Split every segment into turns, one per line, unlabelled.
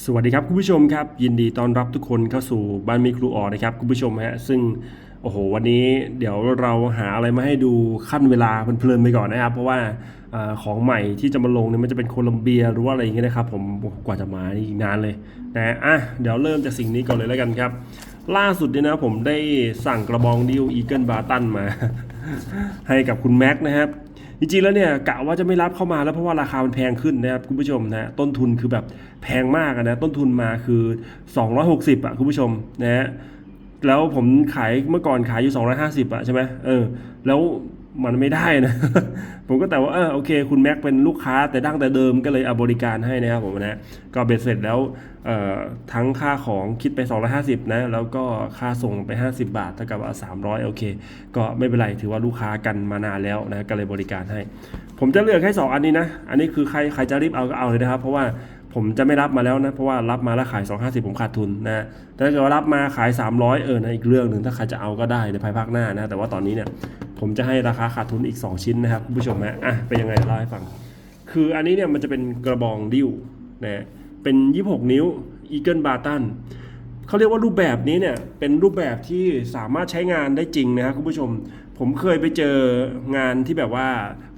สวัสดีครับคุณผู้ชมครับ ยินดีต้อนรับทุกคนเข้าสู่บ้านมีครูออนะครับคุณผู้ชมฮะซึ่งโอ้โหวันนี้เดี๋ยวเราหาอะไรมาให้ดูขั้นเวลาเพลินๆไปก่อนนะครับ เพราะว่าออของใหม่ที่จะมาลงเนี่ยมันจะเป็นโคลัมเบียหรือว่าอะไรอย่างเงี้ยนะครับ ผมกว่าจะมานี่อีกนานเลยนะอะเดี๋ยวเริ่มจากสิ่งนี้ก่อนเลยแล้วกันครับ ล่าสุดเนี่ยนะผมได้สั่งกระบองดิวอีเกิลบาตันมา ให้กับคุณแม็กนะครับ จริงๆแล้วเนี่ยกะว่าจะไม่รับเข้ามาแล้วเพราะว่าราคามันแพงขึ้นนะครับคุณผู้ชมนะต้นทุนคือแบบแพงมากอะนะต้นทุนมาคือ 260อะคุณผู้ชมนะฮะแล้วผมขายเมื่อก่อนขายอยู่ 250อะใช่ไหมเออแล้ว มันไม่ได้นะ ผมก็แต่ว่าเออโอเค คุณแม็กเป็นลูกค้าแต่ดั้งแต่เดิมก็เลยเอาบริการให้นะครับผมนะก็เบ็ดเสร็จแล้วทั้งค่าของคิดไป 250 นะ แล้วก็ค่าส่งไป 50 บาทเท่ากับว่า300 โอเค ก็ไม่เป็นไรถือว่าลูกค้ากันมานานแล้วนะก็เลยบริการให้ ผมจะเลือกแค่สองอันนี้นะ อันนี้คือใครใครจะรีบเอาก็เอาเลยนะครับ เพราะว่า ผมจะไม่รับมาแล้วนะเพราะว่ารับมาแล้วขาย 250 ผมขาดทุนนะแต่ถ้าเกิดว่ารับมาขาย 300 เออนะอีกเรื่องหนึ่งถ้าใครจะเอาก็ได้ในภายภาคหน้านะแต่ว่าตอนนี้เนี่ยผมจะให้ราคาขาดทุนอีก 2 ชิ้นนะครับคุณผู้ชมนะอะเป็นยังไงเล่าให้ฟัง คืออันนี้เนี่ยมันจะเป็นกระบองดิ้วนะเป็น 26 นิ้ว Eagle b a t o n เขาเรียกว่ารูปแบบนี้เนี่ยเป็นรูปแบบที่สามารถใช้งานได้จริงนะครับคุณผู้ชม ผมเคยไปเจองานที่แบบว่า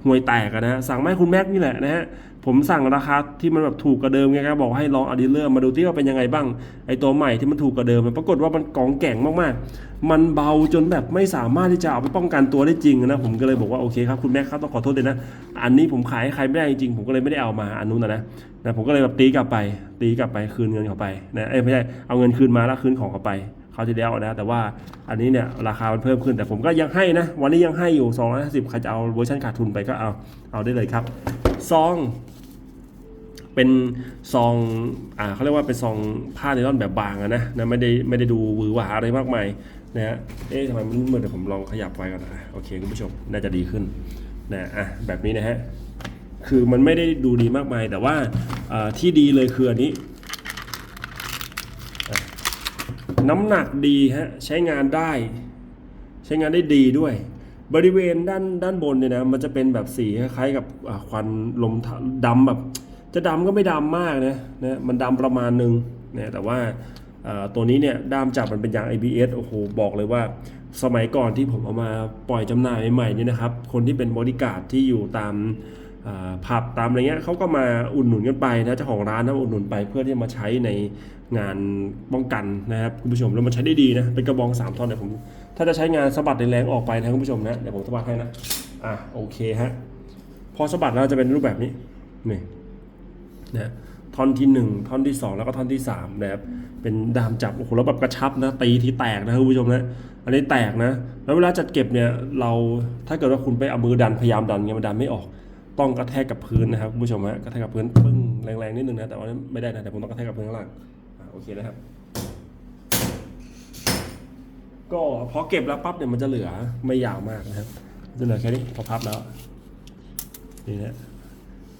ห่วยแตกอะนะฮะสั่งมาให้คุณแม็กนี่แหละนะฮะ ผมสั่งราคาที่มันแบบถูกกว่าเดิมไงครับบอกให้ลองอดีเลอร์มาดูที่ว่าเป็นยังไงบ้างไอตัวใหม่ที่มันถูกกว่าเดิมปรากฏว่ามันกองแก่งมากๆ มันเบาจนแบบไม่สามารถที่จะเอาไปป้องกันตัวได้จริงนะผมก็เลยบอกว่าโอเคครับคุณแม็กครับต้องขอโทษเลยนะอันนี้ผมขายให้ใครไม่ได้จริงผมก็เลยไม่ได้เอามาอันนู้นนะนะนะผมก็เลยแบบตีกลับไป ตีกลับไปคืนเงินเขาไปนะเอ้ไม่ใช่เอาเงินคืนมาแล้วคืนของเขาไปเขาที่แล้วนะ แต่ว่าอันนี้เนี่ยราคามันเพิ่มขึ้นแต่ผมก็ยังให้นะ วันนี้ยังให้อยู่250ใครจะเอาเวอร์ชันขาดทุนไปก็เอาเอาได้เลยครับซอง เป็นซองอ่าเขาเรียกว่าเป็นซองผ้าไนลอนแบบบางอะนะนะไม่ได้ไม่ได้ดูวือหวาอะไรมากมายนะฮะเอ๊ะทำไมมันมืดเดี๋ยวผมลองขยับไว้ก่อนนะโอเคคุณผู้ชมน่าจะดีขึ้นนะอะแบบนี้นะฮะคือมันไม่ได้ดูดีมากมาย แต่ว่าอ่าที่ดีเลยคืออันนี้ น้ำหนักดีฮะใช้งานได้ ใช้งานได้ดีด้วย บริเวณด้านด้านบนเนี่ยนะมันจะเป็นแบบสีคล้ายๆกับควันลมดำแบบ จะดำก็ไม่ดำมากนะนะมันดำประมาณหนึงนะแต่ว่าตัวนี้เนี่ยด้ามจับมันเป็นยาง ABS โอ้โหบอกเลยว่า สมัยก่อนที่ผมเอามาปล่อยจำหน่ายใหม่ๆเนี่ยนะครับ คนที่เป็นบริการที่อยู่ตามผับตามอะไรเงี้ยเขาก็มาอุดหนุนกันไปนะเจ้าของร้านนะอุดหนุนไปเพื่อที่จะมาใช้ในงานป้องกันนะครับคุณผู้ชมแล้วมันใช้ได้ดีนะเป็นกระบองสามท่อนเดี๋ยวผมถ้าจะใช้งานสะบัดแรงๆออกไปนะคุณผู้ชมนะเดี๋ยวผมสะบัดให้นะอะโอเคฮะพอสะบัดแล้วจะเป็นรูปแบบนี้นี่ นะท่อนที่หนึ่งท่อนที่สองแล้วก็ท่อนที่สามนะครับเป็นดามจับโอ้โหแล้วแบบกระชับนะตีที่แตกนะคุณผู้ชมนะอันนี้แตกนะ แล้วเวลาจัดเก็บเนี่ยเราถ้าเกิดว่าคุณไปเอามือดันพยายามดันเงี้ยมันดันไม่ออกต้องกระแทกกับพื้นนะครับคุณผู้ชมฮะกระแทกกับพื้นปึ้งแรงๆนิดนึงนะแต่ว่าไม่ได้นะแต่ผมต้องกระแทกกับพื้นข้างล่างโอเคนะครับ ก็พอเก็บแล้วปั๊บเนี่ยมันจะเหลือไม่ยาวมากนะครับจะเหลือแค่นี้พอพับแล้วนี่นะ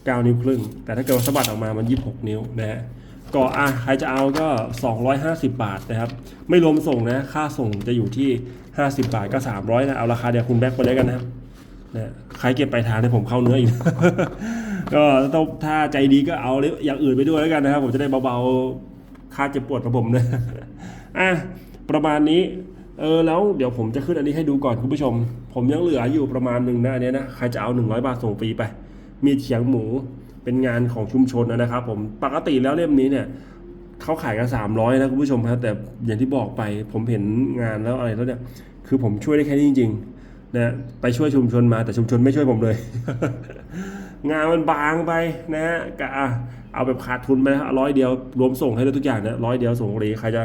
เก้านิ้วครึ่ง แต่ถ้าเกิดว่าสะบัดออกมามันยี่สิบหกนิ้วนะฮะก็อะใครจะเอาก็ 250 บาทนะครับ ไม่รวมส่งนะ ค่าส่งจะอยู่ที่ 50 บาทก็ 300 นะ เอาราคาเดียวคุณแบ็คไปเลยกันนะครับนะใครเก็บไปลายทางให้ผมเข้าเนื้ออีก ก็ต้องถ้าใจดีก็เอาอย่างอื่นไปด้วยแล้วกันนะครับ ผมจะได้เบาๆ ค่าเจ็บปวดของผมนะอะประมาณนี้เออแล้วเดี๋ยวผมจะขึ้นอันนี้ให้ดูก่อนคุณผู้ชม ผมยังเหลืออยู่ประมาณหนึ่งนะอันเนี้ยนะ ใครจะเอา 100 บาทส่งฟรีไป มีเขียงหมูเป็นงานของชุมชนนะครับ ผมปกติแล้วเล่มนี้เนี่ยเขาขายกันสามร้อยนะคุณผู้ชมครับแต่อย่างที่บอกไปผมเห็นงานแล้วอะไรแล้วเนี่ยคือผมช่วยได้แค่นี้จริงๆนะไปช่วยชุมชนมาแต่ชุมชนไม่ช่วยผมเลย งานมันบางไปนะฮะกะเอาแบบขาดทุนไปร้อยเดียวรวมส่งให้ด้วยทุกอย่างเนี่ยร้อยเดียวส่งฟรีใครจะ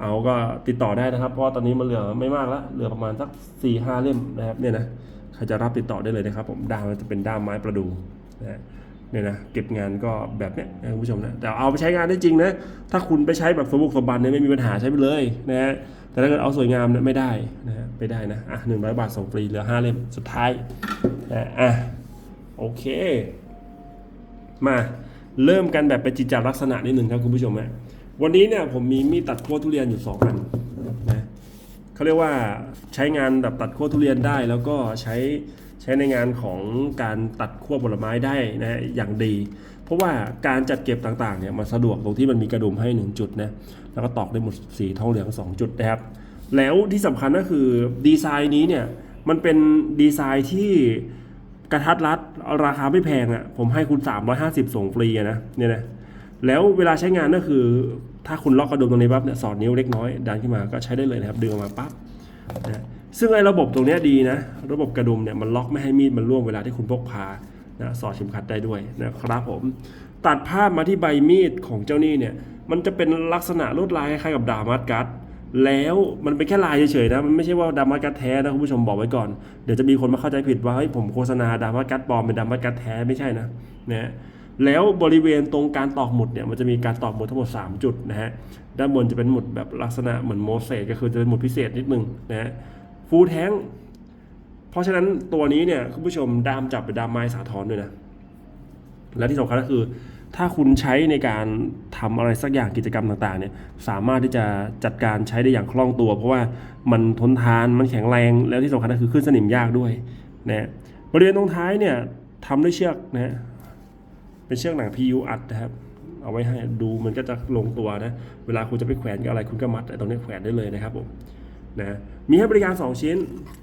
เอาก็ติดต่อได้นะครับ เพราะตอนนี้มันเหลือไม่มากแล้วเหลือประมาณสักสี่ห้าเล่มนะครับเนี่ยนะใครจะรับติดต่อได้เลยนะครับ ผมด้ามันจะเป็นด้ามไม้ประดู นะเนี่ยนะเก็บงานก็แบบเนี้ยนะคุณผู้ชมนะแต่เอาไปใช้งานได้จริงนะถ้าคุณไปใช้แบบสมบุกสมบันเนี่ยไม่มีปัญหาใช้ไปเลยนะฮะแต่ถ้าเกิดเอาสวยงามเนี่ยไม่ได้นะฮะไม่ได้นะอะหนึ่งร้อยบาทส่งฟรีเหลือห้าเล่มสุดท้ายนะอะโอเค มาเริ่มกันแบบเป็นจิตจาลักษณะนิดหนึ่งครับคุณผู้ชมฮะวันนี้เนี่ยผมมีมีดตัดขั้วทุเรียนอยู่สองอันนะเขาเรียกว่าใช้งานแบบตัดขั้วทุเรียนได้แล้วก็ใช้ ใช้ในงานของการตัดขั้วผลไม้ได้นะฮะอย่างดี เพราะว่าการจัดเก็บต่างๆเนี่ยมันสะดวกตรงที่มันมีกระดุมให้ 1 จุดนะแล้วก็ตอกได้หมดสีทองเหลือง 2 จุดนะครับ แล้วที่สำคัญก็คือดีไซน์นี้เนี่ยมันเป็นดีไซน์ที่กระทัดรัดราคาไม่แพงอะ่ะผมให้คุณ 350 ส่งฟรีนะเนี่ยนะแล้วเวลาใช้งานก็คือ ถ้าคุณล็อกกระดุมตรงนี้ปั๊บเนี่ยสอดนิ้วเล็กน้อยดันขึ้นมาก็ใช้ได้เลยนะครับดึงออกมาปั๊บนะ ซึ่งไอ้ระบบตรงนี้ดีนะ ระบบกระดุมเนี่ยมันล็อกไม่ให้มีดมันร่วงเวลาที่คุณพกพานะสอดเข็มขัดได้ด้วยนะครับผม ตัดภาพมาที่ใบมีดของเจ้านี่เนี่ย มันจะเป็นลักษณะลวดลายคล้ายกับดามัสกัสแล้วมันเป็นแค่ลายเฉยๆนะ มันไม่ใช่ว่าดามัสกัสแท้นะคุณผู้ชมบอกไว้ก่อน เดี๋ยวจะมีคนมาเข้าใจผิดว่าเฮ้ยผมโฆษณาดามัสกัสปลอมเป็นดามัสกัสแท้ไม่ใช่นะนะฮะแล้วบริเวณตรงการตอกหมุดเนี่ยมันจะมีการตอกหมุดทั้งหมด 3 จุดนะฮะ ด้านบนจะเป็นหมุดแบบลักษณะเหมือนโมเสกก็คือจะเป็นหมุดพิเศษนิดนึงนะฮะ ฟูลแทงเพราะฉะนั้นตัวนี้เนี่ยคุณผู้ชมดามจับเป็นดามไม้สาทรด้วยนะ และที่สำคัญก็คือ ถ้าคุณใช้ในการทำอะไรสักอย่างกิจกรรมต่างๆเนี่ยสามารถที่จะจัดการใช้ได้อย่างคล่องตัว เพราะว่ามันทนทานมันแข็งแรง แล้วที่สำคัญก็คือขึ้นสนิมยากด้วยนะบริเวณตรงท้ายเนี่ยทำด้วยเชือกนะฮะเป็นเชือกหนัง PU อัดนะครับเอาไว้ให้ดูมันก็จะลงตัวนะ เวลาคุณจะไปแขวนกับอะไรคุณก็มัดไอ้ตรงนี้แขวนได้เลยนะครับผม นะมีให้บริการ 2 ชิ้น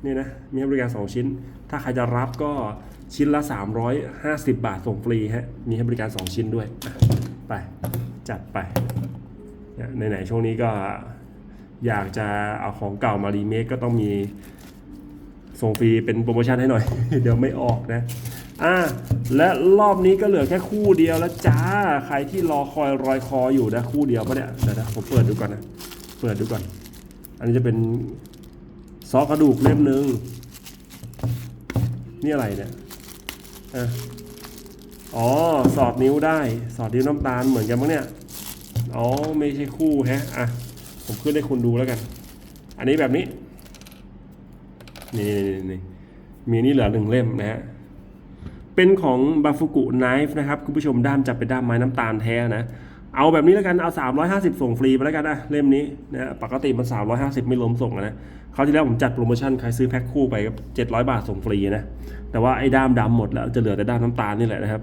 นี่นะมีให้บริการ 2 ชิ้น ถ้าใครจะรับก็ชิ้นละ 350 บาทส่งฟรีฮะมีให้บริการ 2 ชิ้นด้วยไปจัดไปเนี่ยไหนๆช่วงนี้ก็อยากจะเอาของเก่ามารีเมคก็ต้องมีส่งฟรีเป็นโปรโมชั่นให้หน่อย เดี๋ยวไม่ออกนะอ่าและรอบนี้ก็เหลือแค่คู่เดียวแล้วจ้าใครที่รอคอยรอยคออยู่นะคู่เดียวปะเนี่ยเดี๋ยวนะผมเปิดดูก่อนนะเปิดดูก่อน นนี้จะเป็นซอกระดูกเล่มหนึ่งนี่อะไรเนี่ยอ๋อ สอดนิ้วได้ สอดนิ้วน้ำตาลเหมือนกันมั้งเนี่ย อ๋อ ไม่ใช่คู่แฮะ อะ ผมขึ้นให้คุณดูแล้วกัน อันนี้แบบนี้ นี่นี่นี่มีนี่เหลือหนึ่งเล่มนะฮะ เป็นของบาฟุกุไนฟ์นะครับ คุณผู้ชมด้ามจับเป็นด้ามไม้น้ำตาลแท้นะ เอาแบบนี้แล้วกันเอา 350 ส่งฟรีไปแล้วกันนะเล่มนี้นะปกติมัน 350 ไม่รวมส่งอะนะคราวที่แล้วผมจัดโปรโมชั่นใครซื้อแพ็คคู่ไปก็700 บาทส่งฟรีนะแต่ว่าไอ้ด้ามดำหมดแล้วจะเหลือแต่ด้ามน้ำตาลนี่แหละนะครับ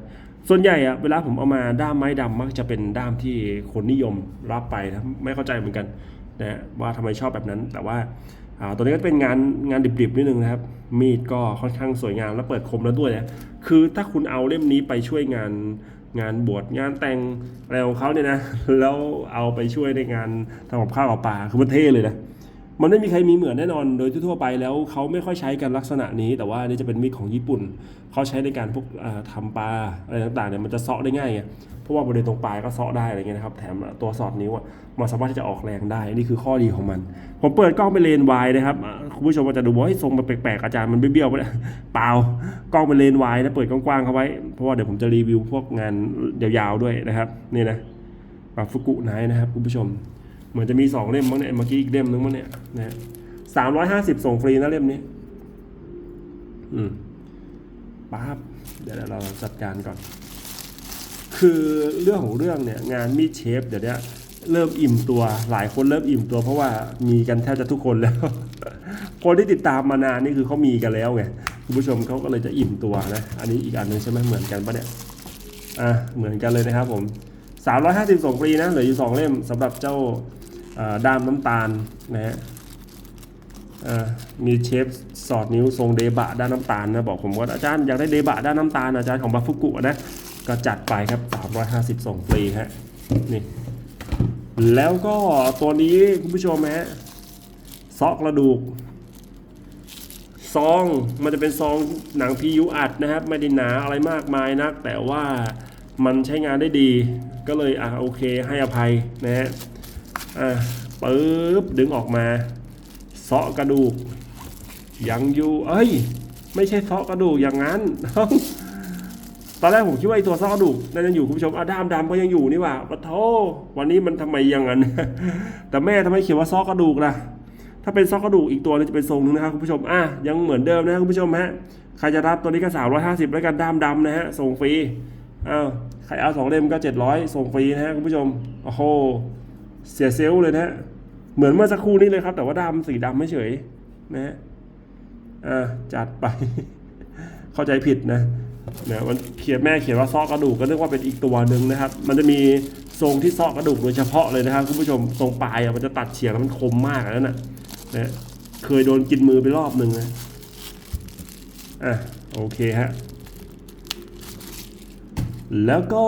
ส่วนใหญ่อะเวลาผมเอามาด้ามไม้ดำมักจะเป็นด้ามที่คนนิยมรับไปนะไม่เข้าใจเหมือนกันนะว่าทำไมชอบแบบนั้น แต่ว่าตัวนี้ก็เป็นงานงานดิบๆนิดนึงนะครับ มีดก็ค่อนข้างสวยงามและเปิดคมแล้วด้วยนะคือถ้าคุณเอาเล่มนี้ไปช่วยงาน งานบวชงานแต่งอะไรของเขาเนี่ยนะแล้วเอาไปช่วยในงานทำกับข้าวกับปลาคือมันเท่เลยนะ มันไม่มีใครมีเหมือนแน่นอนโดยทั่วไปแล้วเขาไม่ค่อยใช้กันลักษณะนี้ แต่ว่านี่จะเป็นมีดของญี่ปุ่นเขาใช้ในการพวกอ่าทำปลาอะไรต่างๆเนี่ยมันจะเซาะได้ง่ายไงเพราะว่าบริเวณตรงปลายก็เซาะได้อะไรเงี้ยนะครับแถมตัวสอดนิ้วอะมันสามารถที่จะออกแรงได้นี่คือข้อดีของมัน ผมเปิดกล้องเป็นเลนวายนะครับคุณผู้ชมอาจจะดูว่าเฮ้ยทรงมันแปลกๆอาจารย์มันเบี้ยวๆไปะเนี่ยเปล่ากล้องเป็นเลนวายนะเปิดกว้างๆเข้าไว้เพราะว่าเดี๋ยวผมจะรีวิวพวกงานยาวๆด้วยนะครับนี่นะปาฟุกุไนนะครับคุณผู้ชม เหมือนจะมีสองเล่มมั้งเนี่ยเมื่อกี้อีกเล่มนึงมั้งเนี่ยนะสามร้อยห้าสิบส่งฟรีนะเล่มนี้ อืมปั๊บเดี๋ยวเราจัดการก่อน คือเรื่องของเรื่องเนี่ย งานมีดเชฟเดี๋ยวนี้เริ่มอิ่มตัวหลายคนเริ่มอิ่มตัว เพราะว่ามีกันแทบจะทุกคนแล้ว คนที่ติดตามมานานนี่คือเขามีกันแล้วไงคุณผู้ชมเขาก็เลยจะอิ่มตัวนะ อันนี้อีกอันหนึงใช่ไหมเหมือนกันปะเนี่ยอะเหมือนกันเลยนะครับผม350ส่งฟรีนะเหลืออยู่2เล่มสำหรับเจ้า ด้ามน้ำตาลนะฮะมีเชฟสอดนิ้วทรงเดบะด้านน้ำตาลนะบอกผมว่าอาจารย์อยากได้เดบะด้านน้ำตาลอาจารย์ของบาฟุกุนะก็จัดไปครับ 350 ส่งฟรีฮะนี่แล้วก็ตัวนี้คุณผู้ชมฮะซอกกระดูก ซองมันจะเป็นซองหนัง PU อัดนะครับ ไม่ได้หนาอะไรมากมายนัก แต่ว่ามันใช้งานได้ดี ก็เลยอะโอเคให้อภัยนะฮะ อะปึ๊บดึงออกมาเซาะกระดูก ยังอยู่เอ้ย ไม่ใช่เซาะกระดูกอย่างนั้นตอนแรกผมคิดว่าไอตัวซอกกระดูกนั่นยังอยู่คุณผู้ชมอะดามดำก็ยังอยู่นี่ว่าปะโทวันนี้มันทำไมอยังนั้น แต่แม่ทำไมเขียนว่าซอกกระดูกล่ะถ้าเป็นซอกกระดูกอีกตัวนึงจะเป็นทรงนึงนะครับคุณผู้ชม อะยังเหมือนเดิมนะคุณผู้ชมฮะ ใครจะรับตัวนี้ก็ 350 แล้วกันด้ามดำนะฮะ ส่งฟรี อ้าว ใครเอาสองเล่มก็ 700 ส่งฟรีนะฮะคุณผู้ชม โอ้โห เสียเซลลเลยนะฮะเหมือนเมื่อสักครู่นี้เลยครับ แต่ว่าดำสีดำไม่เฉยนะฮะอ่าจัดไป เข้าใจผิดนะนะมันเขียนแม่เขียนว่าซอกกระดูกก็นึกว่าเป็นอีกตัวหนึ่งนะครับ มันจะมีทรงที่ซอกกระดูกโดยเฉพาะเลยนะครับคุณผู้ชมทรงปลายอะมันจะตัดเฉียงแล้วมันคมมากอันนั้นน่ะนะเคยโดนกินมือไปรอบหนึ่งนะอะโอเคฮะ แล้วก็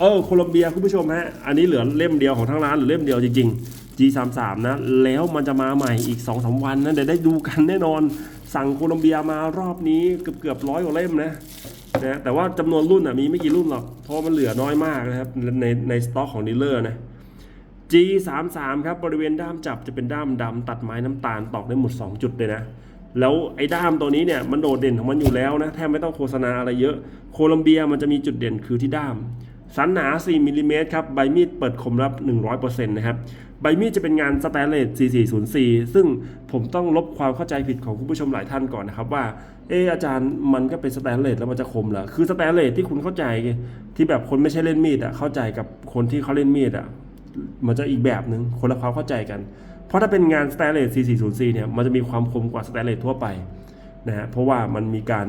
เออโคลัมเบียคุณผู้ชมฮะอันนี้เหลือเล่มเดียวของทั้งร้านเหรือเล่มเดียวจริงๆ G33 นะแล้วมันจะมาใหม่อีก2อสวันนะเดี๋ยวได้ดูกันแน่นอน สั่งโคลัมเบียมารอบนี้เกือบเกือบร้อยกว่าเล่มนะนะแต่ว่าจำนวนรุ่นอะมีไม่กี่รุ่นหรอกเพราะมันเหลือน้อยมากนะครับในในสต็อกของดีลเลอร์นะ G33 ครับบริเวณด้ามจับจะเป็นด้ามดำตัดไม้น้ำตาลตอกได้หมด 2 จุดเลยนะ แล้วไอ้ด้ามตัวนี้เนี่ยมันโดดเด่นของมันอยู่แล้วนะแทบไม่ต้องโฆษณาอะไรเยอะ โคลัมเบียมันจะมีจุดเด่นคือที่ด้าม สันหนา 4มิลลิเมตรครับ ใบมีดเปิดคมรับ 100%นะครับ ใบมีดจะเป็นงานสแตนเลส 4404 ซึ่งผมต้องลบความเข้าใจผิดของคุณผู้ชมหลายท่านก่อนนะครับว่า เอออาจารย์มันก็เป็นสแตนเลสแล้วมันจะคมเหรอ คือสแตนเลสที่คุณเข้าใจที่แบบคนไม่ใช่เล่นมีดอะเข้าใจกับคนที่เขาเล่นมีดอะมันจะอีกแบบหนึ่งคนละความเข้าใจกัน เพราะถ้าเป็นงานสแตนเลส4404 เนี่ยมันจะมีความคมกว่าสแตนเลสทั่วไปนะฮะเพราะว่ามันมีการ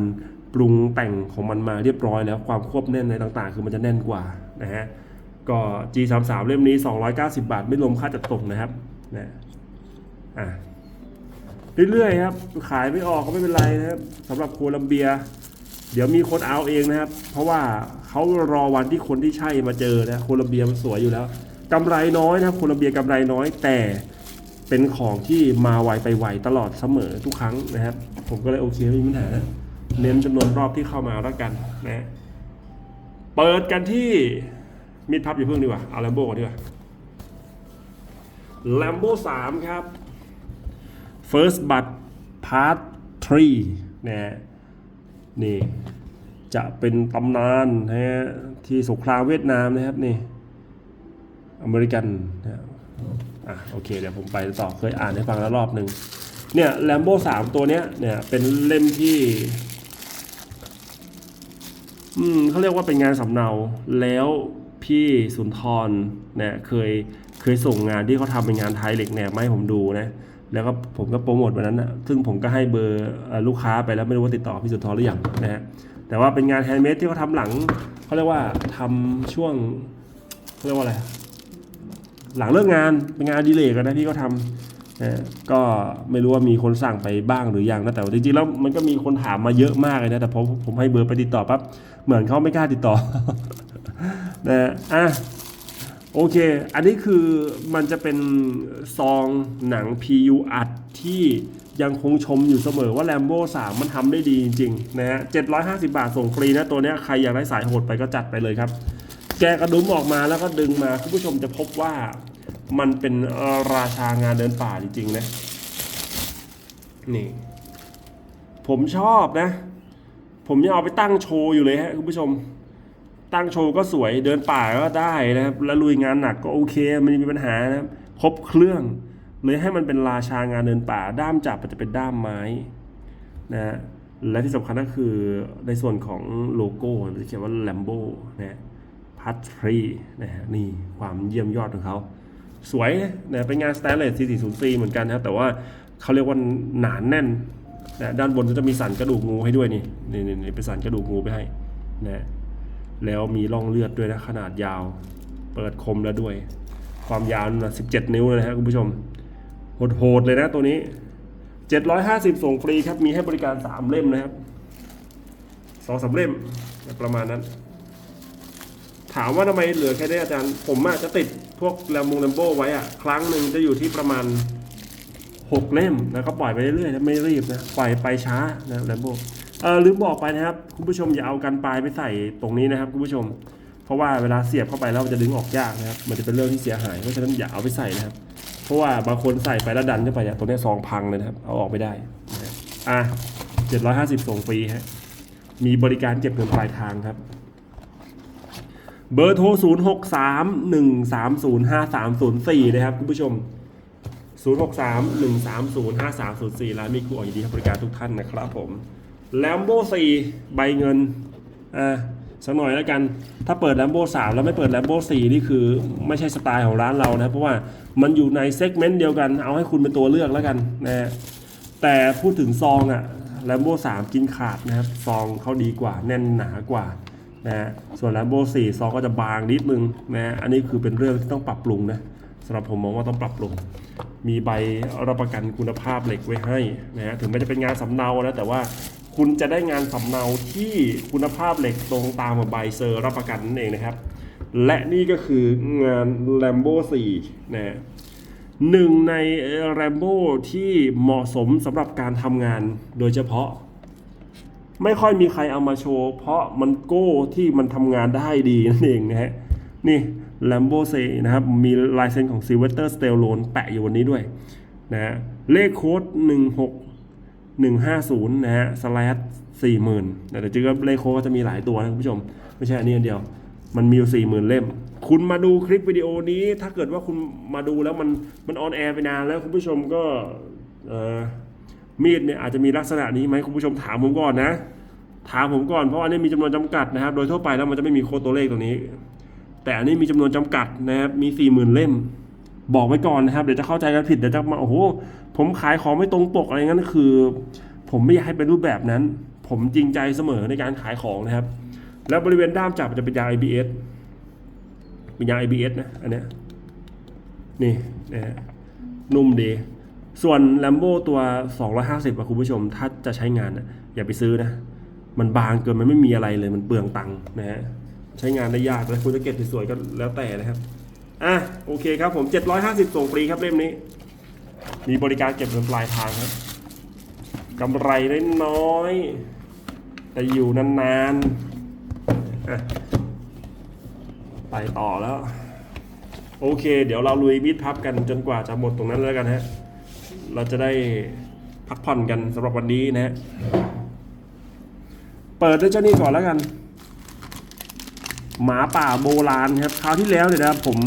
ปรุงแต่งของมันมาเรียบร้อยแล้วความควบแน่นในต่างๆ คือมันจะแน่นกว่านะฮะก็ G33 เล่มนี้ 290 บาท ไม่รวมค่าจัดส่งนะครับนะอะเรื่อยๆครับ ขายไม่ออกก็ไม่เป็นไรนะครับสำหรับโคลัมเบีย เดี๋ยวมีคนเอาเองนะครับ เพราะว่าเขารอวันที่คนที่ใช่มาเจอนะโคลัมเบียมันสวยอยู่แล้วกำไรน้อยนะครับโคลัมเบียกำไรน้อยแต่ เป็นของที่มาไวไปไวตลอดเสมอทุกครั้งนะครับ ผมก็เลยโอเคไม่มีปัญหานะเน้นจำนวนรอบที่เข้ามาแล้วกันนะเปิดกันที่มิดพับอยู่เพิ่งดีกว่าเอาแลมโบก่อนดีกว่าแลมโบสามครับ First But Part 3นะฮะนี่จะเป็นตำนานนะฮะที่สงครามเวียดนามนะครับนี่อเมริกันนะ อะโอเคเดี๋ยวผมไปต่อเคยอ่านให้ฟังแล้วรอบหนึ่งเนี่ยแลมโบ้สามตัวเนี้ยเนี่ยเป็นเล่มที่ อืมเขาเรียกว่าเป็นงานสำเนาแล้วพี่สุนทรเนี่ยเคยเคยส่งงานที่เขาทำเป็นงานไทยเหล็กแหนบมาให้ผมดูนะแล้วก็ผมก็โปรโมทวันนั้นนะซึ่งผมก็ให้เบอร์ลูกค้าไปแล้วไม่รู้ว่าติดต่อพี่สุนทรหรือยังนะฮะแต่ว่าเป็นงานแฮนด์เมดที่เขาทำหลังเขาเรียกว่าทำช่วงเขาเรียกว่าอะไร หลังเลิกงานเป็นงานดีเลยกอะนะพี่ก็ทำนะก็ไม่รู้ว่ามีคนสั่งไปบ้างหรือยังนะแต่ว่าจริงๆแล้วมันก็มีคนถามมาเยอะมากเลยนะแต่พอผมให้เบอร์ไปติดต่อปั๊บเหมือนเขาไม่กล้าติดต่อนะอะโอเค อันนี้คือมันจะเป็นซองหนัง PU อัดที่ยังคงชมอยู่เสมอว่า Lambo 3 มันทำได้ดีจริงๆนะฮะ750 บาทส่งฟรีนะตัวนี้ใครอยากได้สายโหดไปก็จัดไปเลยครับ แกกระดุมออกมาแล้วก็ดึงมาคุณผู้ชมจะพบว่ามันเป็นราชางานเดินป่าจริงๆนะ นี่ ผมชอบนะ ผมยังเอาไปตั้งโชว์อยู่เลยฮะคุณผู้ชม ตั้งโชว์ก็สวยเดินป่าก็ได้นะครับ แล้วลุยงานหนักก็โอเคไม่มีปัญหานะครับครบเครื่อง เลยให้มันเป็นราชางานเดินป่า ด้ามจับมันจะเป็นด้ามไม้นะและที่สำคัญก็คือในส่วนของโลโก้มันจะเขียนว่า Lambo นะ พัทรีนะฮะนี่ความเยี่ยมยอดของเขา สวยนะเป็นงานสแตนเลส4404 เหมือนกันนะครับ แต่ว่าเขาเรียกว่าหนานแน่นนะด้านบนก็จะมีสันกระดูกงูให้ด้วยนี่นี่นี่นี่เป็นสันกระดูกงูไปให้นะแล้วมีร่องเลือดด้วยนะขนาดยาว เปิดคมแล้วด้วย ความยาวนะ17 นิ้วเลยนะครับคุณผู้ชมโหดๆเลยนะตัวนี้ 750 ส่งฟรีครับ มีให้บริการ 3 เล่มนะครับสองสามเล่มประมาณนั้นามว่าทำไมเหลือแค่นี้อาจารย์ ผมอาจจะติดพวกแลมโบแลมโบไว้อะครั้งหนึ่งจะอยู่ที่ประมาณ6เล่มแล้วก็ปล่อยไปเรื่อยๆนะไม่รีบนะปล่อยไปช้านะแลมโบเออลืมบอกไปนะครับ คุณผู้ชมอย่าเอากันปลายไปใส่ตรงนี้นะครับ คุณผู้ชม เพราะว่าเวลาเสียบเข้าไปแล้วมันจะดึงออกยากนะครับ มันจะเป็นเรื่องที่เสียหายเพราะฉะนั้นอย่าเอาไปใส่นะครับ เพราะว่าบางคนใส่ไปแล้วดันเข้าไปอะตัวนี้ซองพังเลยนะครับ เอาออกไม่ได้นะครับอะ750ส่งฟรีฮะมีบริการเก็บเงินปลายทางครับ เบอร์โทร 0 6 3 1 3 0 5 3 0 4 นะครับคุณผู้ชม 0 6 3 1 3 0 5 3 0 4 ร้านมีครูอยินดีให้บริการทุกท่านนะครับผมแลมโบ4ใบเงินอ่าสักหน่อยแล้วกัน ถ้าเปิดแลมโบ3แล้วไม่เปิดแลมโบ4นี่คือไม่ใช่สไตล์ของร้านเรานะ เพราะว่ามันอยู่ในเซกเมนต์เดียวกัน เอาให้คุณเป็นตัวเลือกแล้วกันนะฮะแต่พูดถึงซองอะแลมโบ3กินขาดนะครับ ซองเขาดีกว่าแน่นหนากว่า นะฮะส่วนแลมโบ4ซองก็จะบางนิดนึงนะฮะอันนี้คือเป็นเรื่องที่ต้องปรับปรุงนะสำหรับผมมองว่าต้องปรับปรุง มีใบรับประกันคุณภาพเหล็กไว้ให้นะฮะถึงแม้จะเป็นงานสำเนานะแต่ว่าคุณจะได้งานสำเนาที่คุณภาพเหล็กตรงตามกับใบเซอร์รับประกันนั่นเองนะครับ และนี่ก็คืองาน Lambo 4นะฮะหนึ่งในแรมโบ้ที่เหมาะสมสำหรับการทำงานโดยเฉพาะ ไม่ค่อยมีใครเอามาโชว์ เพราะมันโก้ที่มันทำงานได้ดีนั่นเองนะฮะ นี่ Lambo C นะครับ มีลายเซ็นของ Sylvester Stallone แปะอยู่บนนี้ด้วยนะฮะเลขโค้ด 16 150 นะฮะ slash 40,000แต่จริงๆเลขโค้ดก็จะมีหลายตัวนะคุณผู้ชม ไม่ใช่อันนี้อันเดียว มันมีอยู่40,000เล่ม คุณมาดูคลิปวิดีโอนี้ ถ้าเกิดว่าคุณมาดูแล้วมันมันออนแอร์ไปนานแล้วคุณผู้ชมก็เออ มีดเนี่ยอาจจะมีลักษณะนี้ไหมคุณผู้ชมถามผมก่อนนะ ถามผมก่อนเพราะอันนี้มีจำนวนจำกัดนะครับ โดยทั่วไปแล้วมันจะไม่มีโค้ดตัวเลขตัวนี้ แต่อันนี้มีจำนวนจำกัดนะครับมี40,000เล่ม บอกไว้ก่อนนะครับเดี๋ยวจะเข้าใจกันผิดเดี๋ยวจะมาโอ้โหผมขายของไม่ตรงปกอะไรงั้นคือ ผมไม่อยากให้เป็นรูปแบบนั้น ผมจริงใจเสมอในการขายของนะครับ แล้วบริเวณด้ามจับจะเป็นยาง ABS เป็นยาง ABS นะอันเนี้ยนี่นะฮะนุ่มดี ส่วน Lambo ตัว 250อะคุณผู้ชม ถ้าจะใช้งานอะอย่าไปซื้อนะ มันบางเกินมันไม่มีอะไรเลยมันเปลืองตังค์นะฮะใช้งานได้ยากแล้วคุณจะเก็บสวยๆก็แล้วแต่นะครับอะโอเคครับผม 750 ส่งฟรีครับเล่มนี้ มีบริการเก็บเงินปลายทางครับกำไรได้น้อย แต่อยู่นานๆอะไปต่อแล้ว โอเค เดี๋ยวเราลุยมิดพับกันจนกว่าจะหมดตรงนั้นแล้วกันฮะ เราจะได้พักผ่อนกันสำหรับวันนี้นะฮะเปิดด้วยเจ้านี่ก่อนแล้วกัน หมาป่าโบราณครับคราวที่แล้วเนี่ยนะผม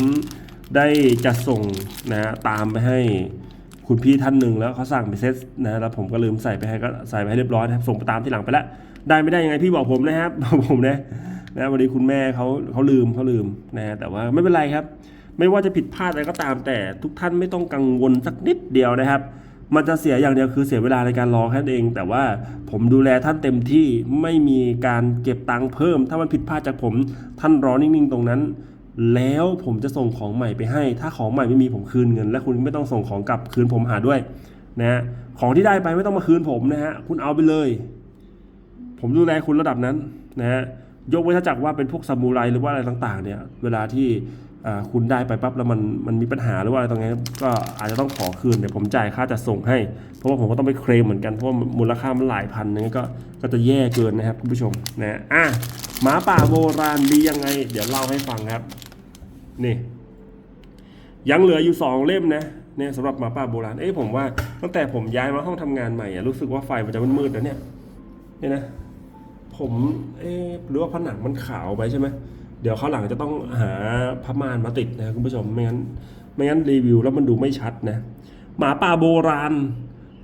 ได้จะส่งนะฮะตามไปให้คุณพี่ท่านหนึ่งแล้วเขาสั่งไปเซตนะแล้วผมก็ลืมใส่ไปให้ก็ใส่ไปให้เรียบร้อยนะครับส่งไปตามที่หลังไปแล้วได้ไม่ได้ยังไงพี่บอกผมนะครับบอกผมนะนะวันนี้คุณแม่เขาเขาลืมเขาลืมนะฮะแต่ว่าไม่เป็นไรครับ ไม่ว่าจะผิดพลาดอะไรก็ตามแต่ทุกท่านไม่ต้องกังวลสักนิดเดียวนะครับ มันจะเสียอย่างเดียวคือเสียเวลาในการรอแค่นั้นเอง แต่ว่าผมดูแลท่านเต็มที่ไม่มีการเก็บตังค์เพิ่ม ถ้ามันผิดพลาดจากผมท่านรอนิ่งๆตรงนั้น แล้วผมจะส่งของใหม่ไปให้ ถ้าของใหม่ไม่มีผมคืนเงิน และคุณไม่ต้องส่งของกลับคืนผมหาด้วยนะของที่ได้ไปไม่ต้องมาคืนผมนะฮะคุณเอาไปเลย ผมดูแลคุณระดับนั้นนะฮะยกเว้นถ้าจากว่าเป็นพวกซามูไรหรือว่าอะไรต่างๆเนี่ย เวลาที่ คุณได้ไปปั๊บแล้วมันมันมีปัญหาหรือว่าอะไรตรงนี้ก็อาจจะต้องขอคืนเดี๋ยวผมจ่ายค่าจัดส่งให้ เพราะว่าผมก็ต้องไปเคลมเหมือนกันเพราะว่ามูลค่ามันหลายพันนะก็ก็จะแย่เกินนะครับคุณผู้ชมนะอะหมาป่าโบราณดียังไง เดี๋ยวเล่าให้ฟังครับนี่ยังเหลืออยู่สองเล่มนะเนี่ยสำหรับหมาป่าโบราณเอ้ผมว่าตั้งแต่ผมย้ายมาห้องทำงานใหม่อะรู้สึกว่าไฟมันจะมืดๆนะเนี่ยเนี่ยนะ ผมเอ๊หรือว่าผนังมันขาวไปใช่ไหม เดี๋ยวเขาหลังจะต้องหาผ้าม่านมาติดนะคุณผู้ชมไม่งั้นไม่งั้นรีวิวแล้วมันดูไม่ชัดนะหมาป่าโบราณ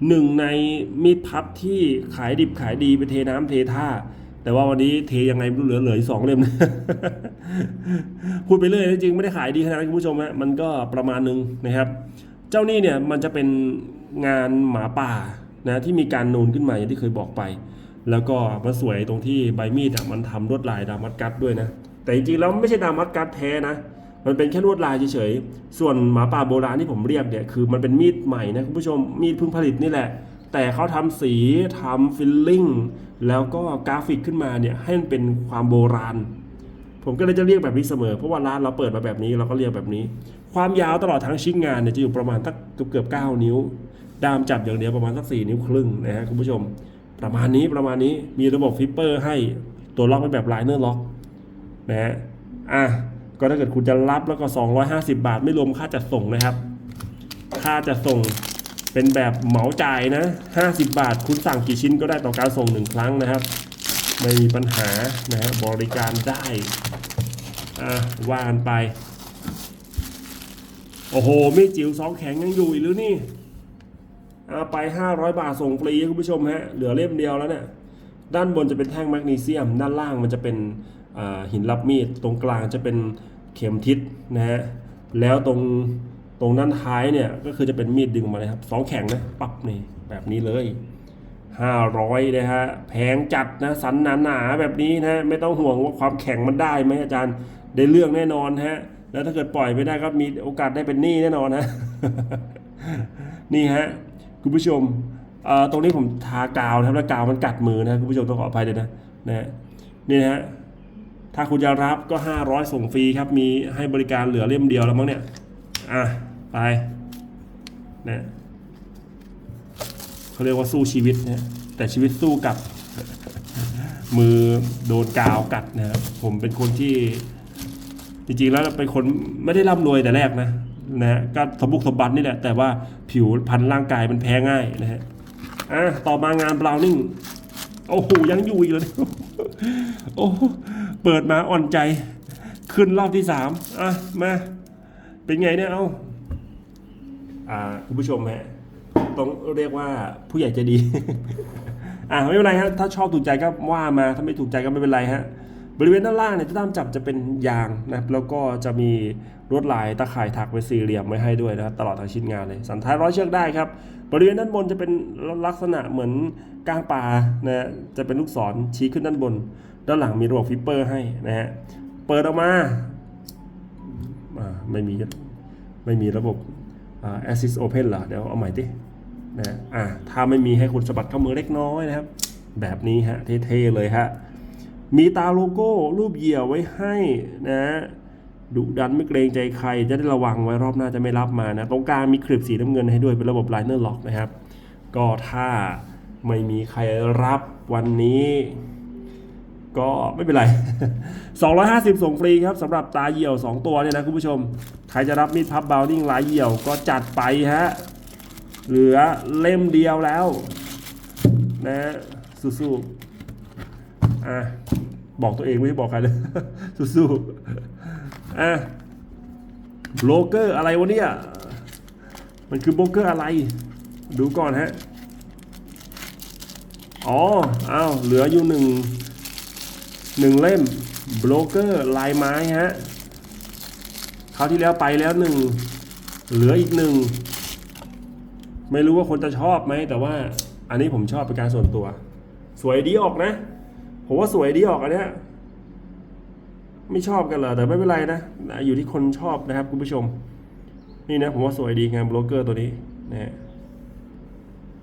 หนึ่งในมีดพับที่ขายดิบขายดีไปเทน้ำเทท่า แต่ว่าวันนี้เทยังไงไม่รู้เหลือเหลือสองเล่มนะพูดไปเรื่อยจริงไม่ได้ขายดีขนาดนั้นคุณผู้ชมฮะมันก็ประมาณนึงนะครับ เจ้านี่เนี่ยมันจะเป็นงานหมาป่านะที่มีการนูนขึ้นมาอย่างที่เคยบอกไป แล้วก็มันสวยตรงที่ใบมีดมันทำลวดลายดามัดกัดด้วยนะ แต่จริงๆแล้วไม่ใช่ดามัดกัดแท้นะ มันเป็นแค่ลวดลายเฉยๆ ส่วนหมาป่าโบราณที่ผมเรียกเนี่ยคือมันเป็นมีดใหม่นะคุณผู้ชมมีดเพิ่งผลิตนี่แหละ แต่เขาทำสีทำฟิลลิ่งแล้วก็กราฟิกขึ้นมาเนี่ยให้มันเป็นความโบราณ ผมก็เลยจะเรียกแบบนี้เสมอ เพราะว่าร้านเราเปิดมาแบบนี้เราก็เรียกแบบนี้ ความยาวตลอดทั้งชิ้นงานเนี่ยจะอยู่ประมาณสักเกือบเกือบเก้านิ้ว ดามจับอย่างเดียวประมาณสักสี่นิ้วครึ่งนะฮะคุณผู้ชม ประมาณนี้ประมาณนี้มีระบบฟิปเปอร์ให้ตัวล็อกเป็นแบบไลเนอร์ล็อก นะฮะอะก็ถ้าเกิดคุณจะรับแล้วก็ 250 บาทไม่รวมค่าจัดส่งนะครับ ค่าจัดส่งเป็นแบบเหมาจ่ายนะ 50 บาท คุณสั่งกี่ชิ้นก็ได้ต่อการส่งหนึ่งครั้งนะครับ ไม่มีปัญหานะฮะบริการได้อะว่ากันไป โอ้โหมีจิ๋วสองแข็งยังอยู่อีกหรือนี่เอาไป 500 บาทส่งฟรีคุณผู้ชมฮะเหลือเล่มเดียวแล้วเนี่ยด้านบนจะเป็นแท่งแมกนีเซียม ด้านล่างมันจะเป็น หินรับมีดตรงกลางจะเป็นเข็มทิศนะฮะแล้วตรงตรงด้นท้ายเนี่ยก็คือจะเป็นมีดดึงมาเลยครับสองแข็งนะปั๊บนี่แบบนี้เลย 500นะฮะแพงจัดนะสันหนาๆแบบนี้นะไม่ต้องห่วงว่าความแข็งมันได้ไหมอาจารย์ได้เรื่องแน่นอนฮะแล้วถ้าเกิดปล่อยไม่ได้ก็มีโอกาสได้เป็นหนี้แน่นอนนะนี่ฮะคุณผู้ชมเอ่อตรงนี้ผมทากาวนะครับแล้วกาวมันกัดมือนะคุณผู้ชมต้องขออภัยด้วยนะนะนี่ฮะ ถ้าคุณจะรับก็ 500 ส่งฟรีครับ มีให้บริการเหลือเล่มเดียวแล้วมั้งเนี่ย อะ ไปนะเขาเรียกว่าสู้ชีวิตนะแต่ชีวิตสู้กับ มือโดนกาวกัดนะครับ ผมเป็นคนที่ จริงๆแล้วเป็นคนไม่ได้ร่ำรวยแต่แรกนะนะฮะก็สมบุกสมบันนี่แหละ แต่ว่าผิวพันธุ์ร่างกายมันแพ้ง่ายนะฮะอะต่อมางานบราวนิ่ง โอ้โหยังอยู่อีกเลยโอ้เปิดมาอ่อนใจ ขึ้นรอบที่สามอะมาเป็นไงเนี่ยเอาอ่าคุณผู้ชมฮะต้องเรียกว่าผู้ใหญ่ใจดี อ่าไม่เป็นไรฮะถ้าชอบถูกใจก็ว่ามาถ้าไม่ถูกใจก็ไม่เป็นไรฮะ บริเวณด้านล่างเนี่ยที่ตามจับจะเป็นยางนะครับแล้วก็จะมีลวดลายตะข่ายถักเป็นสี่เหลี่ยมไว้ให้ด้วยนะครับตลอดทั้งชิ้นงานเลยสันท้ายร้อยเชือกได้ครับบริเวณด้านบนจะเป็นลักษณะเหมือนก้างปลานะฮะจะเป็นลูกศรชี้ขึ้นด้านบน ด้านหลังมีระบบฟิปเปอร์ให้นะฮะเปิดออกมาไม่มีไม่มีระบบอ่า assist open เหรอเดี๋ยวเอาใหม่ดินะอ่าถ้าไม่มีให้คุณสะบัดข้อมือเล็กน้อยนะครับ แบบนี้ฮะเท่ๆเลยฮะ มีตาโลโก้รูปเหยี่ยวไว้ให้นะดุดันไม่เกรงใจใคร จะได้ระวังไว้รอบหน้าจะไม่รับมานะตรงกลางมีคลิปสีน้ำเงินให้ด้วยเป็นระบบ liner lock นะครับ ก็ถ้าไม่มีใครรับวันนี้ ก็ไม่เป็นไร 250 ส่งฟรีครับสำหรับตาเหี่ยว 2 ตัวเนี่ยนะคุณผู้ชม ใครจะรับมีดพับบาวนิ่งลายเหี่ยวก็จัดไปฮะเหลือเล่มเดียวแล้ว นะสู้ๆอะ บอกตัวเองไม่ได้บอกใครเลยสู้ๆอะโบรกเกอร์อะไรวะเนี่ย มันคือโบรกเกอร์อะไร ดูก่อนฮะ อ๋ออ้าวเหลืออยู่หนึ่งหนึ่งเล่มโบรกเกอร์ลายไม้ฮะคราวที่แล้วไปแล้วหนึ่งเหลืออีกหนึ่งไม่รู้ว่าคนจะชอบไหม แต่ว่าอันนี้ผมชอบเป็นการส่วนตัว สวยดีออกนะ ผมว่าสวยดีออกอันเนี้ยไม่ชอบกันเหรอแต่ไม่เป็นไรนะอยู่ที่คนชอบนะครับคุณผู้ชม นี่นะผมว่าสวยดีงานโบรกเกอร์ตัวนี้นะ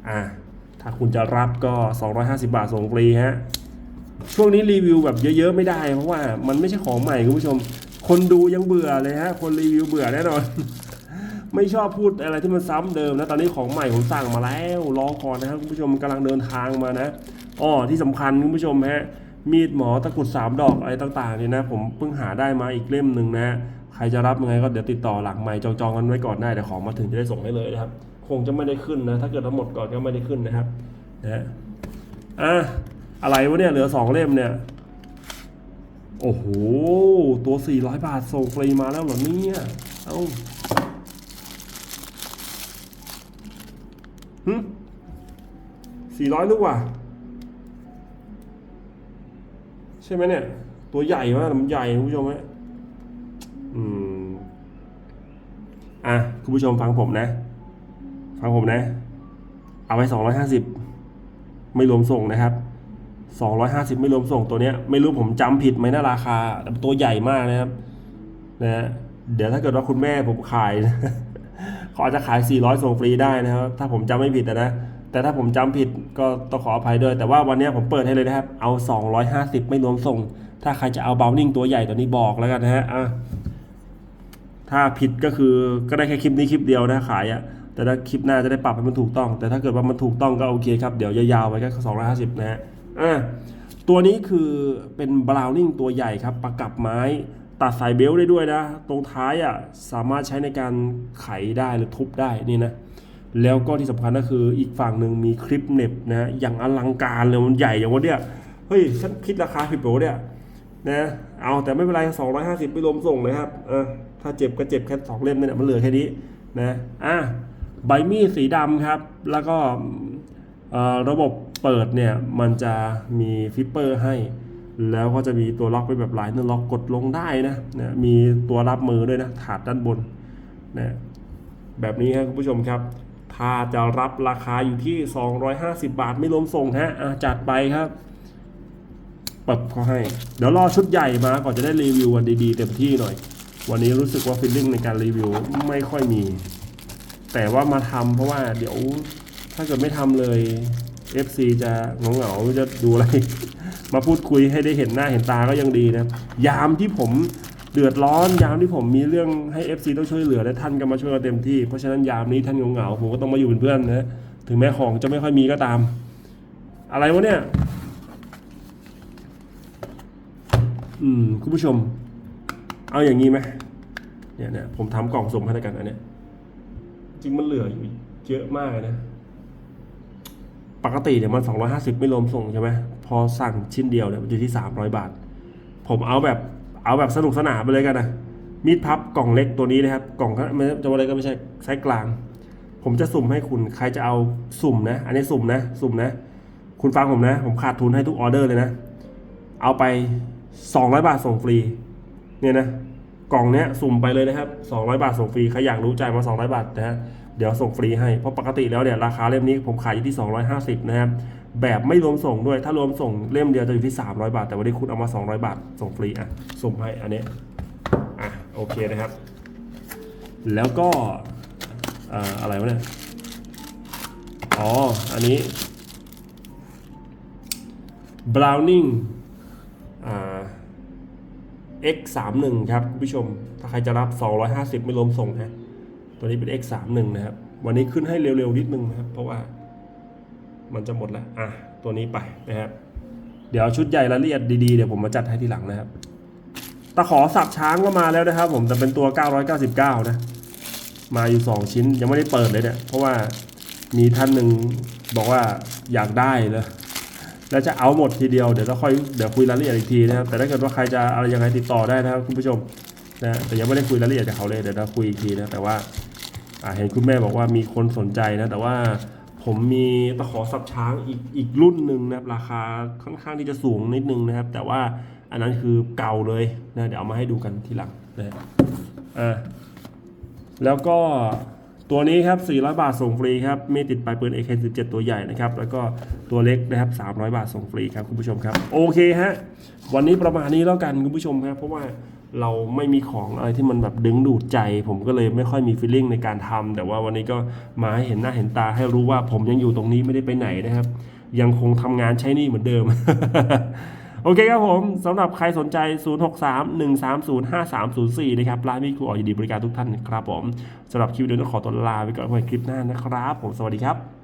อ่าถ้าคุณจะรับก็ 250 บาทส่งฟรีฮะช่วงนี้รีวิวแบบเยอะๆไม่ได้ เพราะว่ามันไม่ใช่ของใหม่คุณผู้ชม คนดูยังเบื่อเลยฮะ คนรีวิวเบื่อแน่นอน ไม่ชอบพูดอะไรที่มันซ้ำเดิมนะ ตอนนี้ของใหม่ผมสั่งมาแล้วรอก่อนนะครับคุณผู้ชมกำลังเดินทางมานะ อ้อที่สำคัญคุณผู้ชมฮะมีดหมอตะกุดสามดอกอะไรต่างๆเนี่ยนะ ผมเพิ่งหาได้มาอีกเล่มหนึ่งนะใครจะรับยังไงก็เดี๋ยวติดต่อหลังใหม่จองๆกันไว้ก่อนได้เดี๋ยวของมาถึงจะได้ส่งให้เลยนะครับ คงจะไม่ได้ขึ้นนะ ถ้าเกิดทั้งหมดก่อนก็ไม่ได้ขึ้นนะครับนะฮะอะอะไรวะเนี่ยเหลือสองเล่มเนี่ย โอ้โห ตัว 400 บาทส่งฟรีมาแล้วเหรอเนี่ยเอ้าหึ400ลูกว่ะ ใช่ไหมเนี่ย ตัวใหญ่มากมันใหญ่คุณผู้ชมฮะอืมอะคุณผู้ชมฟังผมนะ ฟังผมนะ เอาไป250ไม่รวมส่งนะครับ250ไม่รวมส่งตัวเนี้ย ไม่รู้ผมจำผิดไหมนะราคาแต่ตัวใหญ่มากนะครับนะฮะเดี๋ยวถ้าเกิดว่าคุณแม่ผมขายเขาอาจจะขาย400ส่งฟรีได้นะครับ ถ้าผมจำไม่ผิดอะนะ แต่ถ้าผมจำผิดก็ต้องขออภัยด้วย แต่ว่าวันนี้ผมเปิดให้เลยนะครับ เอา 250 ไม่รวมส่ง ถ้าใครจะเอาเบลนิ่งตัวใหญ่ตัวนี้บอกแล้วกันนะฮะอะถ้าผิดก็คือก็ได้แค่คลิปนี้คลิปเดียวนะขายอะแต่ถ้าคลิปหน้าจะได้ปรับให้มันถูกต้อง แต่ถ้าเกิดว่ามันถูกต้องก็โอเคครับ เดี๋ยวยาวๆไปก็สองร้อยห้าสิบนะฮะอะตัวนี้คือเป็นบราวนิ่งตัวใหญ่ครับประกับไม้ตัดสายเบลต์ได้ด้วยนะ ตรงท้ายอะสามารถใช้ในการไขได้หรือทุบได้นี่นะ แล้วก็ที่สำคัญก็คืออีกฝั่งหนึ่งมีคลิปเน็บนะอย่างอลังการเลยมันใหญ่อย่างวะเนี่ยเฮ้ยฉันคิดราคาผิดเปล่าเนี่ยนะเอาแต่ไม่เป็นไร250ไม่รวมส่งเลยครับเออถ้าเจ็บก็เจ็บแค่สองเล่มนี่แหละมันเหลือแค่นี้นะอะใบมีดสีดำครับ แล้วก็ระบบเปิดเนี่ยมันจะมีฟิปเปอร์ให้ แล้วก็จะมีตัวล็อกเป็นแบบหลายเนื้อล็อกกดลงได้นะนะมีตัวรับมือด้วยนะถาดด้านบนนะแบบนี้ครับคุณผู้ชมครับ ถ้าจะรับราคาอยู่ที่ 250 บาทไม่รวมส่งฮะอะจัดไปครับปรับเขาให้ เดี๋ยวรอชุดใหญ่มาก่อนจะได้รีวิวกันดีๆเต็มที่หน่อย วันนี้รู้สึกว่าฟิลลิ่งในการรีวิวไม่ค่อยมี แต่ว่ามาทำเพราะว่าเดี๋ยวถ้าเกิดไม่ทำเลย FC จะเหงาๆจะดูอะไร มาพูดคุยให้ได้เห็นหน้าเห็นตาก็ยังดีนะ ยามที่ผม เดือดร้อนยามที่ผมมีเรื่องให้ FC ต้องช่วยเหลือและท่านก็มาช่วยเราเต็มที่เพราะฉะนั้นยามนี้ท่านเหงาๆผมก็ต้องมาอยู่เป็นเพื่อนนะถึงแม้ของจะไม่ค่อยมีก็ตาม อะไรวะเนี่ย อืมคุณผู้ชม เอาอย่างนี้ไหมเนี่ยเนี่ยผมทำกล่องสุ่มให้แล้วกันอันเนี้ยจริงมันเหลืออยู่เยอะมากนะ ปกติเนี่ยมัน 250 ไม่รวมส่งใช่ไหมพอสั่งชิ้นเดียวเนี่ยมันอยู่ที่ 300 บาท ผมเอาแบบ เอาแบบสนุกสนานไปเลยกันนะมีดพับกล่องเล็กตัวนี้นะครับ กล่องไม่จะว่าอะไรก็ไม่ใช่ไซส์กลาง ผมจะสุ่มให้คุณใครจะเอาสุ่มนะ อันนี้สุ่มนะ สุ่มนะ คุณฟังผมนะ ผมขาดทุนให้ทุกออเดอร์เลยนะ เอาไป 200 บาทส่งฟรี เนี่ยนะกล่องเนี้ยสุ่มไปเลยนะครับ 200 บาทส่งฟรีใครอยากรู้ใจมา 200 บาทนะฮะเดี๋ยวส่งฟรีให้เพราะปกติแล้วเนี่ยราคาเล่มนี้ผมขายอยู่ที่ 250 นะครับ แบบไม่รวมส่งด้วย ถ้ารวมส่งเล่มเดียวจะอยู่ที่ 300 บาท แต่วันนี้คุณเอามา 200 บาท ส่งฟรีอะสุ่มให้อันนี้อะโอเคนะครับ แล้วก็อ่ออะไรวะเนี่ย อ๋อ อันนี้ Browning อ่า X 3 1ครับคุณผู้ชม ถ้าใครจะรับ 250 ไม่รวมส่งนะ ตัวนี้เป็น X 3 1นะครับ วันนี้ขึ้นให้เร็วๆนิดนึงนะครับ เพราะว่า มันจะหมดแล้วอะตัวนี้ไปนะครับเดี๋ยวชุดใหญ่ละเอียดดีๆเดี๋ยวผมมาจัดให้ทีหลังนะครับตะขอสับช้างก็มาแล้วนะครับ ผมแต่เป็นตัว 999 นะ มาอยู่ 2 ชิ้นยังไม่ได้เปิดเลยเนี่ยเพราะว่ามีท่านหนึ่งบอกว่าอยากได้เลยแล้วจะเอาหมดทีเดียวเดี๋ยวเราค่อยเดี๋ยวคุยรายละเอียดอีกทีนะครับ แต่ถ้าเกิดว่าใครจะอะไรยังไงติดต่อได้นะครับคุณผู้ชมนะแต่ยังไม่ได้คุยรายละเอียดกับเขาเลยเดี๋ยวเราคุยอีกทีนะแต่ว่าเห็นคุณแม่บอกว่ามีคนสนใจนะ แต่ว่า ผมมีตะขอสับช้างอีกอีกรุ่นหนึ่งนะครับราคาค่อนข้างที่จะสูงนิดนึงนะครับ แต่ว่าอันนั้นคือเก่าเลยนะเดี๋ยวเอามาให้ดูกันทีหลังนะอ่าแล้วก็ตัวนี้ครับ 400 บาทส่งฟรีครับมีติดปลายปืน AK17 ตัวใหญ่นะครับ แล้วก็ตัวเล็กนะครับ 300 บาทส่งฟรีครับคุณผู้ชมครับ โอเคฮะ วันนี้ประมาณนี้แล้วกันคุณผู้ชมครับ เพราะว่า เราไม่มีของอะไรที่มันแบบดึงดูดใจ ผมก็เลยไม่ค่อยมีฟีลลิ่งในการทำแต่ว่าวันนี้ก็มาให้เห็นหน้าเห็นตาให้รู้ว่าผมยังอยู่ตรงนี้ไม่ได้ไปไหนนะครับ ยังคงทำงานใช้นี่เหมือนเดิม โอเคครับผมสำหรับใครสนใจ 0631305304 นะครับร้านมีครูออยินดีบริการทุกท่านนครับผมสำหรับคลิปนี้ต้องขอตัวลาไปก่อนไว้คลิปหน้านะครับ ผมสวัสดีครับ